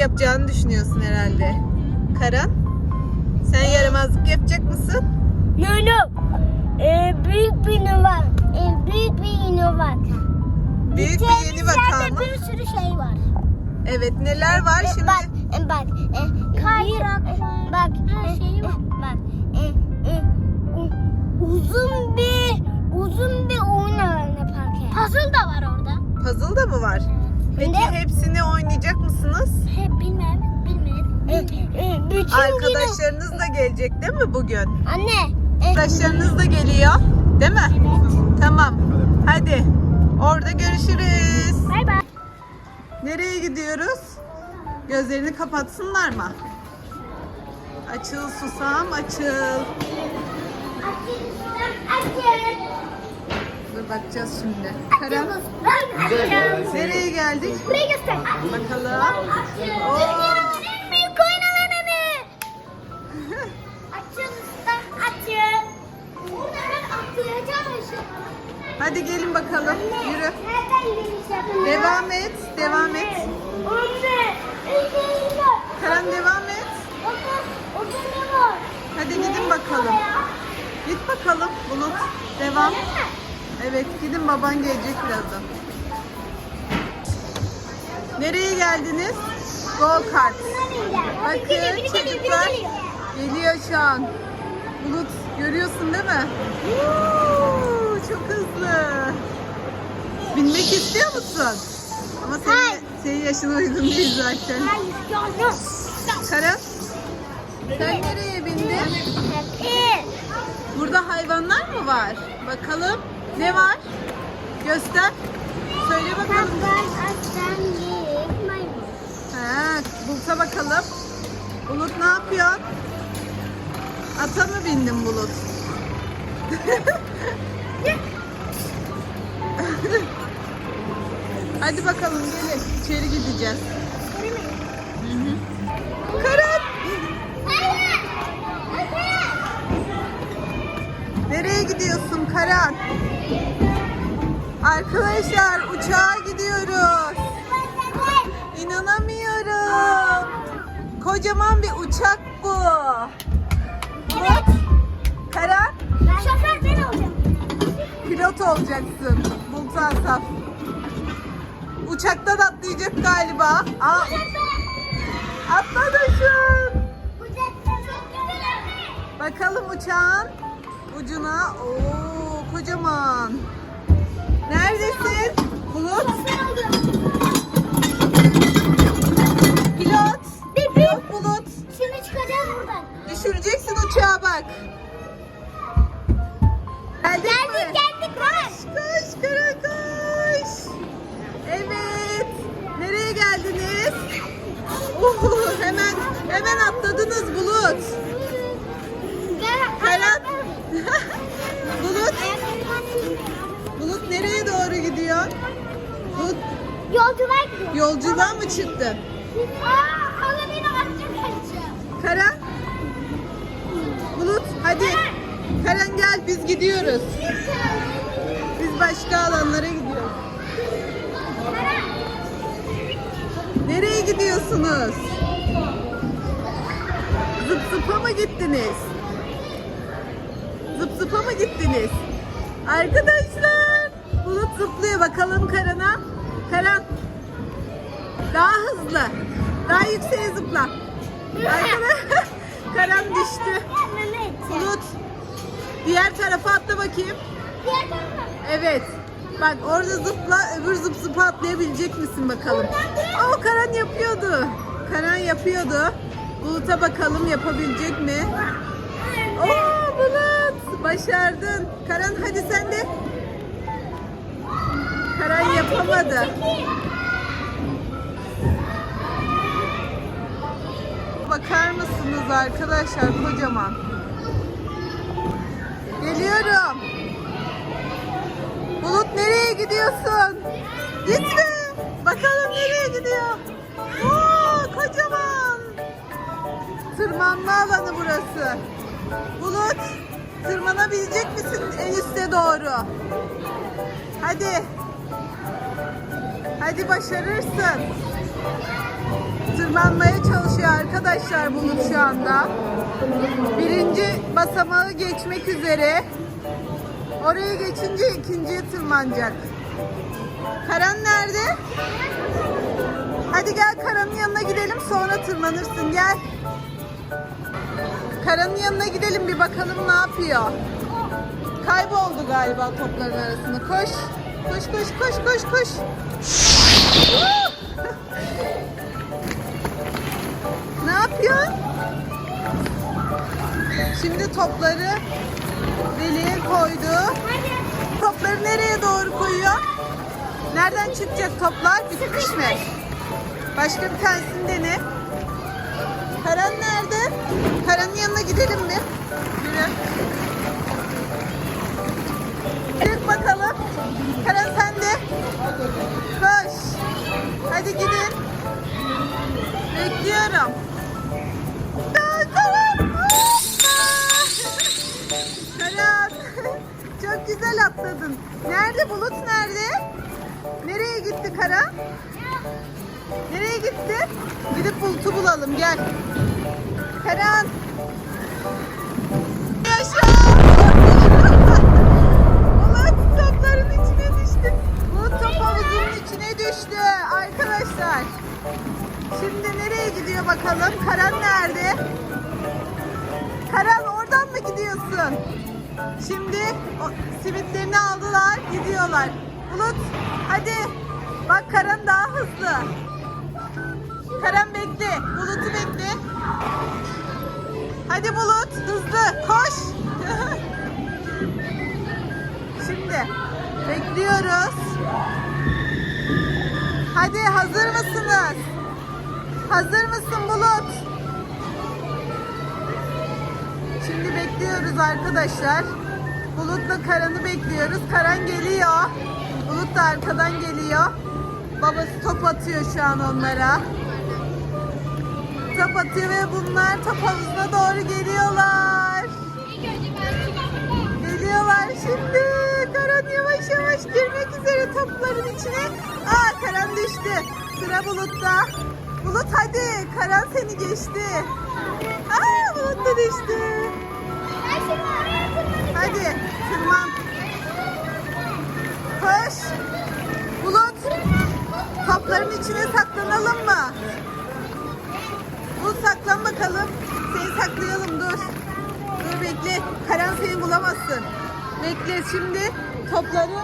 yapacağını düşünüyorsun herhalde. Karan, sen yaramazlık yapacak mısın? No no. Ee, büyük bir inova. Ee, büyük bir inova. Büyük bir yeni vaka mı? bir sürü şey var. Evet, neler var E, şimdi? Bak, e, bak. E, kaydırak var. Bak, her şey var. Bak, e, e, uzun bir uzun bir oyun alanı park. Puzzle da var orada. Puzzle da mı var? Peki hepsini oynayacak mısınız? He, bilmem, bilmem. E, e, bütün Arkadaşlarınız da gelecek değil mi bugün? Anne. E, Arkadaşlarınız da geliyor, değil mi? evet. Tamam. Hadi. Orada görüşürüz. Bay bay. Nereye gidiyoruz? Gözlerini kapatsınlar mı? Açıl susam açıl. Dur bakacağız şimdi. Karan nereye geldik? Buraya göster. Bakalım. Oo. Baban gelecek birazdan. Nereye geldiniz? Go kart. Bakın çocuklar geliyor şu an. Bulut görüyorsun değil mi? Çok hızlı. Binmek istiyor musun? Ama senin, senin yaşına uygun değil zaten. Kara sen nereye bindin? Burada hayvanlar mı var? Bakalım. Ne var? Göster. Söyle bakalım. Kaplan, aslan, geyik, maymun. Ha, Bulut'a bakalım. Bulut ne yapıyorsun? Ata mı bindin Bulut? Hadi bakalım gelin. İçeri gideceğiz. Hı. Hayır. Nereye gidiyorsun Karan? Arkadaşlar uçağa gidiyoruz. İnanamıyorum. Kocaman bir uçak bu. Evet. Karan Şoför ben olacağım. pilot olacaksın. Bulut Asaf. Uçaktan atlayacak galiba. Aa, atladın. Bakalım uçağın ucuna. Oo kocaman. Neredesin? Bulut. Pilot. Pilot Bulut. Şimdi çıkacağız buradan. Düşüreceksin uçağa bak. Geldik? Geldik geldik koş. Koş kara koş. Evet. Nereye geldiniz? Uhu, hemen hemen atladınız Bulut. Karan. Yolcular gidiyor. yolculuğa mı çıktı? Aa, hala beni atacak. Karan. Bulut hadi. Karan gel biz gidiyoruz. Biz başka alanlara gidiyoruz. Nereye gidiyorsunuz? Zıp zıpa mı gittiniz? Zıp zıpa mı gittiniz? Arkadaşlar Bulut zıplıyor bakalım Karan'a. Karan daha hızlı. Daha yükseğe zıpla. Arkadaşlar Karan düştü. Bulut diğer tarafa atla bakayım. Diğer tarafa. Evet. Bak orada zıpla öbür zıp zıpa atlayabilecek misin bakalım. O Karan yapıyordu. Karan yapıyordu. Bulut'a bakalım yapabilecek mi? Oo Bulut başardın. Karan hadi sen de. Karan yapamadı. Bakar mısınız arkadaşlar kocaman. Geliyorum. Bulut nereye gidiyorsun? Gitme. Bakalım nereye gidiyor? Oo, kocaman. Tırmanma alanı burası. Bulut tırmanabilecek misin en üste doğru? Hadi. Hadi başarırsın. Tırmanmaya çalışıyor arkadaşlar Bulut şu anda. Birinci basamağı geçmek üzere. Oraya geçince ikinciye tırmanacak. Karan nerede? Hadi gel Karan'ın yanına gidelim sonra tırmanırsın gel. Karan'ın yanına gidelim bir bakalım ne yapıyor. Kayboldu galiba topların arasında. Koş. Koş koş koş koş koş. Ne yapıyorsun? Şimdi topları deliğe koydu. Topları nereye doğru koyuyor? Nereden çıkacak toplar? Bitmiş mi? Başka bir tanesini dene. Karan nerede? Karan'ın yanına gidelim mi? Yürü. Hoppa. Karan. Çok güzel atladın. Nerede Bulut nerede? Nereye gitti Karan? Nereye gitti? Gidip Bulut'u bulalım gel. Karan. Simitlerini aldılar, gidiyorlar. Bulut, hadi. Bak Karan daha hızlı. Karan bekle, Bulut'u bekle. Hadi Bulut, hızlı, koş. Şimdi bekliyoruz. Hadi hazır mısınız? Hazır mısın Bulut? Şimdi bekliyoruz arkadaşlar. Bulut'la Karan'ı bekliyoruz. Karan geliyor. Bulut da arkadan geliyor. Babası top atıyor şu an onlara. Top atıyor ve bunlar top havuzuna doğru geliyorlar. Geliyorlar şimdi. Karan yavaş yavaş girmek üzere topların içine. Aa Karan düştü. Sıra Bulut'ta. Bulut hadi. Karan seni geçti. Aa Bulut da düştü. Bekle şimdi topları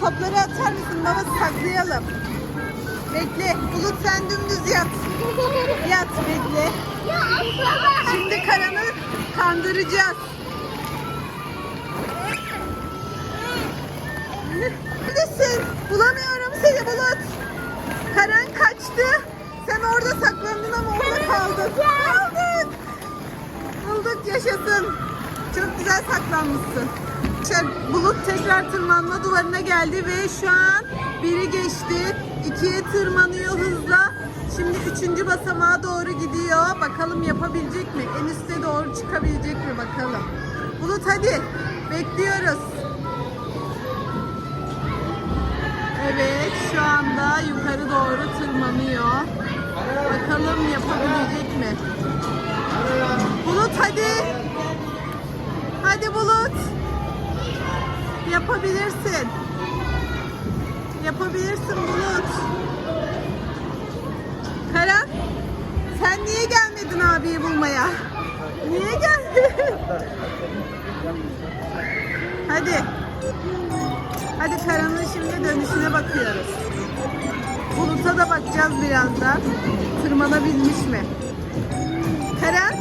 topları atar mısın? Babası saklayalım. Bekle. Bulut sen dümdüz yat. Yat bekle. Şimdi Karan'ı kandıracağız. Neredesin? Bulamıyorum seni Bulut. Karan kaçtı. Sen orada saklandın ama orada kaldın. Kaldık. Bulduk yaşasın. Çok güzel saklanmışsın. Arkadaşlar, Bulut tekrar tırmanma duvarına geldi ve şu an biri geçti. ikiye tırmanıyor hızla. Şimdi üçüncü basamağa doğru gidiyor. Bakalım yapabilecek mi? En üste doğru çıkabilecek mi bakalım. Bulut hadi. Bekliyoruz. Evet şu anda yukarı doğru tırmanıyor. Bakalım yapabilecek mi? Bulut hadi. Hadi Bulut. Yapabilirsin. Yapabilirsin Bulut. Karan sen niye gelmedin abiyi bulmaya? Niye geldin? Hadi. Hadi Karan'ın şimdi dönüşüne bakıyoruz. Bulut'a da bakacağız birazdan. Tırmanabilmiş mi? Karan?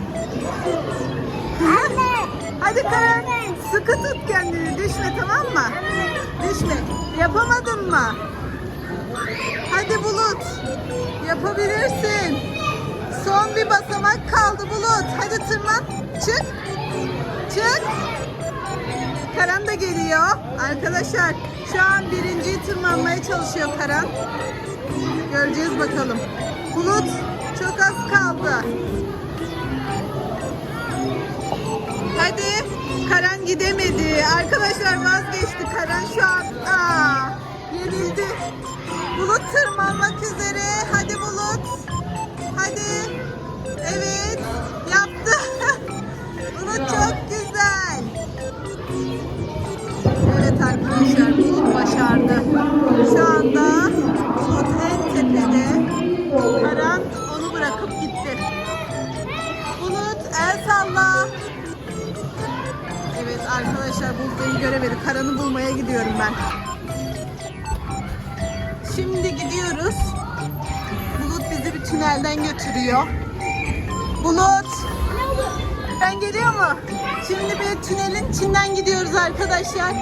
Anne. Hadi Karan. Sıkı tut kendini. Düşme tamam mı? Düşme. Yapamadın mı? Hadi Bulut. Yapabilirsin. Son bir basamak kaldı Bulut. Hadi tırman. Çık. Çık. Karan da geliyor. Arkadaşlar şu an birinciyi tırmanmaya çalışıyor Karan. Göreceğiz bakalım. Bulut çok az kaldı. Hadi. Karan gidemedi. Arkadaşlar vazgeçti. Karan şu an aa, yenildi. Bulut tırmanmak üzere. Hadi Bulut. hadi. Arkadaşlar beni göremedi. Karan'ı bulmaya gidiyorum ben. Şimdi gidiyoruz. Bulut bizi bir tünelden götürüyor. Bulut. Ben geliyor mu? Şimdi bir tünelin içinden gidiyoruz arkadaşlar.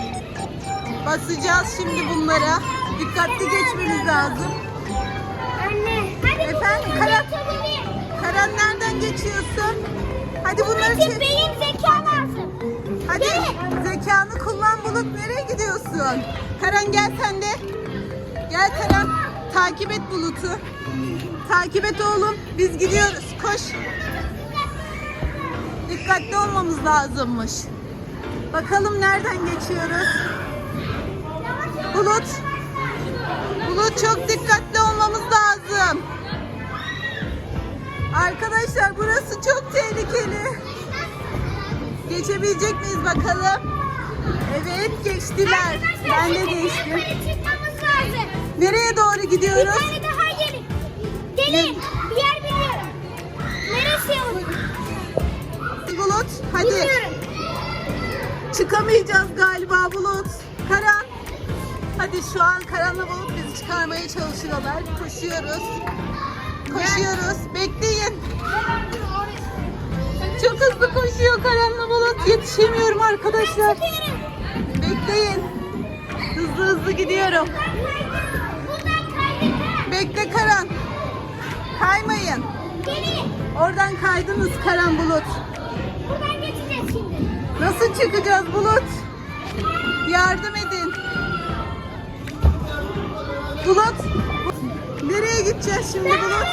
Basacağız şimdi bunlara. Dikkatli geçmemiz lazım. Anne. Hadi Efendim, Karan? Karan nereden geçiyorsun? Hadi bunları çek. benim zekam lazım. Hadi Gel. Zekanı kullan Bulut. Nereye gidiyorsun? Karan gel sen de. Gel Karan. Takip et Bulut'u. Takip et oğlum. Biz gidiyoruz. Koş. Dikkatli olmamız lazımmış. Bakalım nereden geçiyoruz? Bulut. Bulut çok dikkatli olmamız lazım. Arkadaşlar burası çok tehlikeli. Geçebilecek miyiz bakalım? Evet geçtiler. Ben de geçtim. Çıkmamız lazım. Nereye doğru Bir gidiyoruz? tane daha gelin. Gelin. Bir yer biliyorum. Neresi o? Bulut hadi. Bilmiyorum. Çıkamayacağız galiba Bulut. Karan. Hadi şu an Karan'la Bulut bizi çıkarmaya çalışıyorlar. Koşuyoruz. Koşuyoruz. Bekleyin. Çok hızlı koşuyor Karan'la Bulut. Yetişemiyorum arkadaşlar. Bekleyin. Hızlı hızlı gidiyorum. Bekle Karan. Kaymayın. Oradan kaydınız Karan Bulut. Buradan geçeceğiz şimdi. Nasıl çıkacağız Bulut? Yardım edin. Bulut. Nereye gideceğiz şimdi Bulut?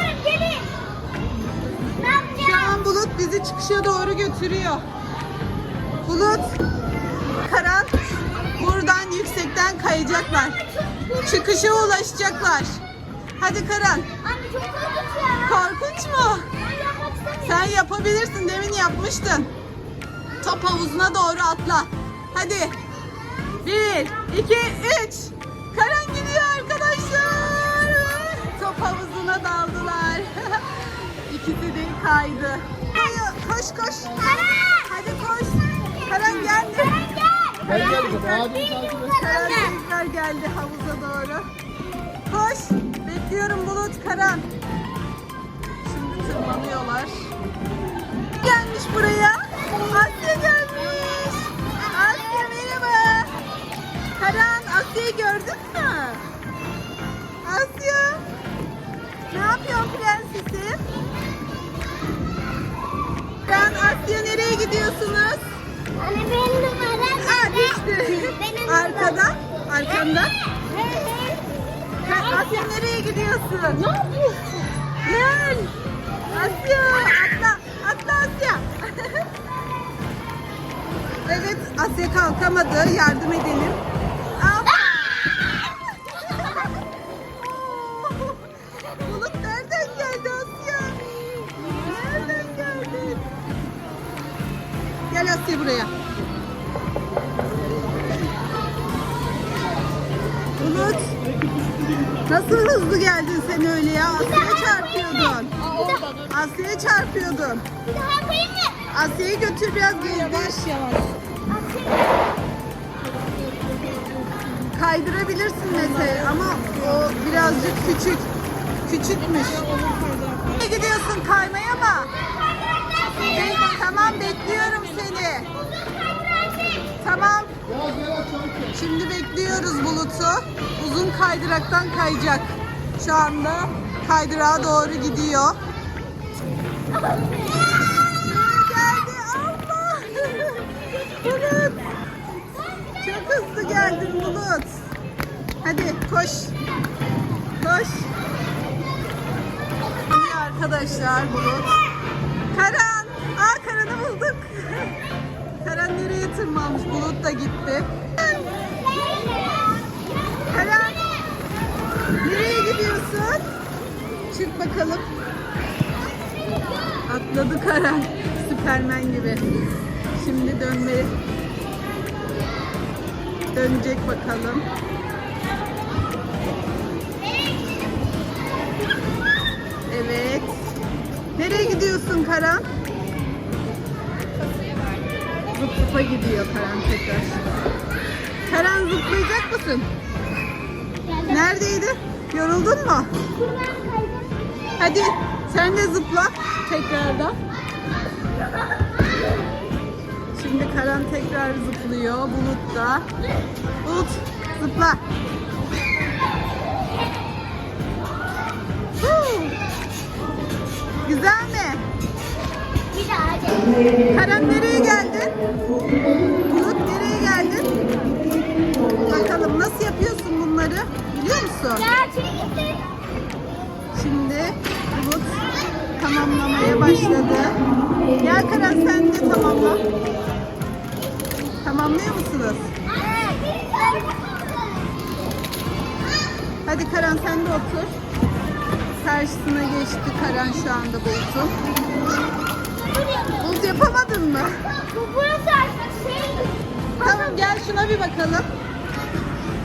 Şu an Bulut bizi çıkışa doğru götürüyor. Bulut. Karan. Yüksekten kayacaklar. Çıkışa ulaşacaklar. Hadi Karan. Anne çok korkunç ya. Korkunç mu? Sen yapabilirsin. Demin yapmıştın. Top havuzuna doğru atla. Hadi. Bir, iki, üç. Karan gidiyor arkadaşlar. Top havuzuna daldılar. İkisi de kaydı. Hadi koş koş. Hadi koş. Karan geldi. Gel Gel gel abini takip et. Geldi havuza doğru. Koş. Bekliyorum Bulut Karan. Şimdi tırmanıyorlar. Gelmiş buraya. Asya gelmiş. Asya merhaba. Karan Asya'yı gördün mü? Asya. Ne yapıyorsun prensesim? Karan Asya nereye gidiyorsunuz? Anne benim numaram. Arkadan. Arkamda. Asya nereye gidiyorsun? Ne yapıyorsun? Gel. Asya atla. Atla Asya. evet Asya kalkamadı. Yardım edelim. Gel Asya buraya. Nasıl hızlı geldin sen öyle ya? Asya'ya çarpıyordun. Asya'ya çarpıyordun. Bir daha koyayım mı? Asya'yı götür biraz yavaş yavaş. Kaydırabilirsin mesela ama o birazcık küçük. Küçükmüş. Nereye gidiyorsun kaymaya mı? Be- tamam bekliyorum seni. Tamam. Şimdi bekliyoruz Bulut'u. Uzun kaydıraktan kayacak. Şu anda kaydırağa doğru gidiyor. Geldi Allah. Bulut. Çok hızlı geldin Bulut. Hadi koş. Koş. İyi arkadaşlar Bulut. Karan. Aa tırmanmış? Bulut da gitti. Karan. Nereye gidiyorsun? Çık bakalım. Atladı Karan. Süpermen gibi. Şimdi dönmeli. Dönecek bakalım. Evet. Nereye gidiyorsun Karan? Zıp zıpa gidiyor Karan tekrar. Karan zıplayacak mısın? Neredeydi? Yoruldun mu? Hadi sen de zıpla tekrardan. Şimdi Karan tekrar zıplıyor. Bulut da. Bulut zıpla. Güzel mi? Karan nereye geldin? Bulut nereye geldin? Bakalım nasıl yapıyorsun bunları? Biliyor musun? Şimdi Bulut tamamlamaya başladı. Gel Karan sen de tamamla. Tamamlıyor musunuz? Hadi Karan sen de otur. Karşısına geçti Karan şu anda Bulut'un. Bulut yapamadın mı? Bu burası artık şey. Tamam gel şuna bir bakalım.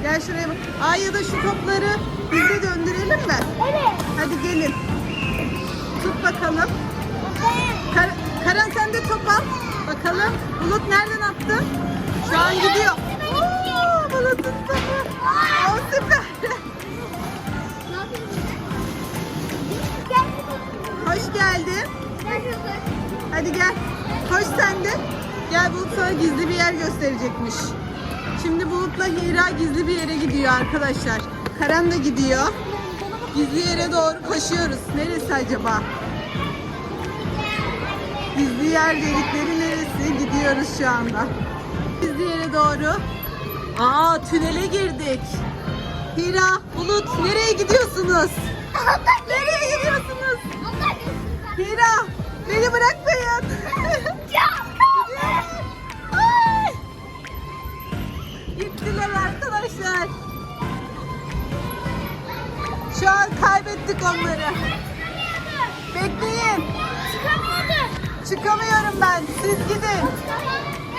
Gel şuraya bak. Aa ya da şu topları biz de döndürelim mi? Evet. Hadi gelin. Tut bakalım. Kar- Karan sen de top al. Bakalım. Bulut nereden attı? Hadi gel. Koş sen de. Gel Bulut sana gizli bir yer gösterecekmiş. Şimdi Bulut'la Hira gizli bir yere gidiyor arkadaşlar. Karan da gidiyor. Gizli yere doğru koşuyoruz. Neresi acaba? Gizli yer dedikleri neresi? Gidiyoruz şu anda. Gizli yere doğru. Aa tünele girdik. Hira, Bulut nereye gidiyorsunuz? Nereye gidiyorsunuz? Hira, beni bırakmayın. Ay! Gittiler arkadaşlar. Şu an kaybettik onları. Bekleyin. Çıkamıyorum ben. Siz gidin.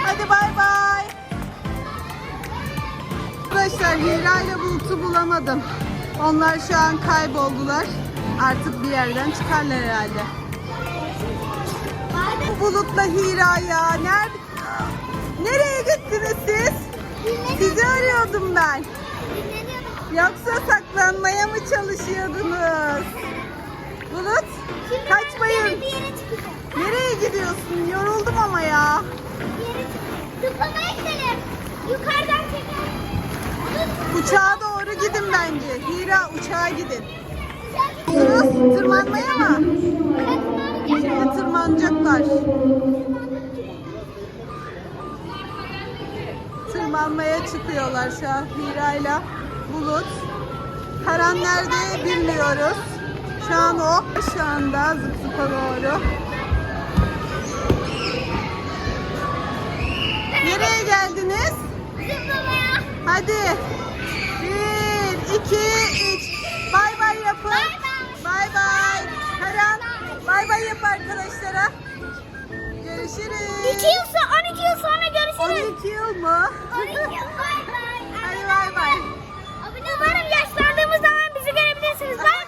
Hadi bay bay. Arkadaşlar Hira ile Bulut'u bulamadım. Onlar şu an kayboldular. Artık bir yerden çıkarlar herhalde. Bu Bulut'la Hira ya. Nerede? Nereye gittiniz siz? Sizi arıyordum ben. Yoksa saklanmaya mı çalışıyordunuz? Bulut, kaçmayın. Nereye gidiyorsun? Yoruldum ama ya. Zıplamaya gidelim. Yukarıdan çekelim. Uçağa doğru gidin bence. Hira uçağa gidin. Gidiyoruz tırmanmaya mı? Şimdi tırmanacaklar. Tırmanmaya çıkıyorlar şu an Hira ile Bulut. Karan nerede bilmiyoruz. Şu an o. Şu anda zıp zıpa doğru. Nereye geldiniz? Zıplamaya. Hadi. Bir, iki, üç. Bay bay yapın. Bay bay. Bay bay yap arkadaşlara. Görüşürüz. 2 yıl sonra 12 yıl sonra görüşürüz. 12 yıl mu? 12 yıl bay bay. Hadi bay bay. Umarım yaşlandığımız zaman bizi görebilirsiniz. Bay bay.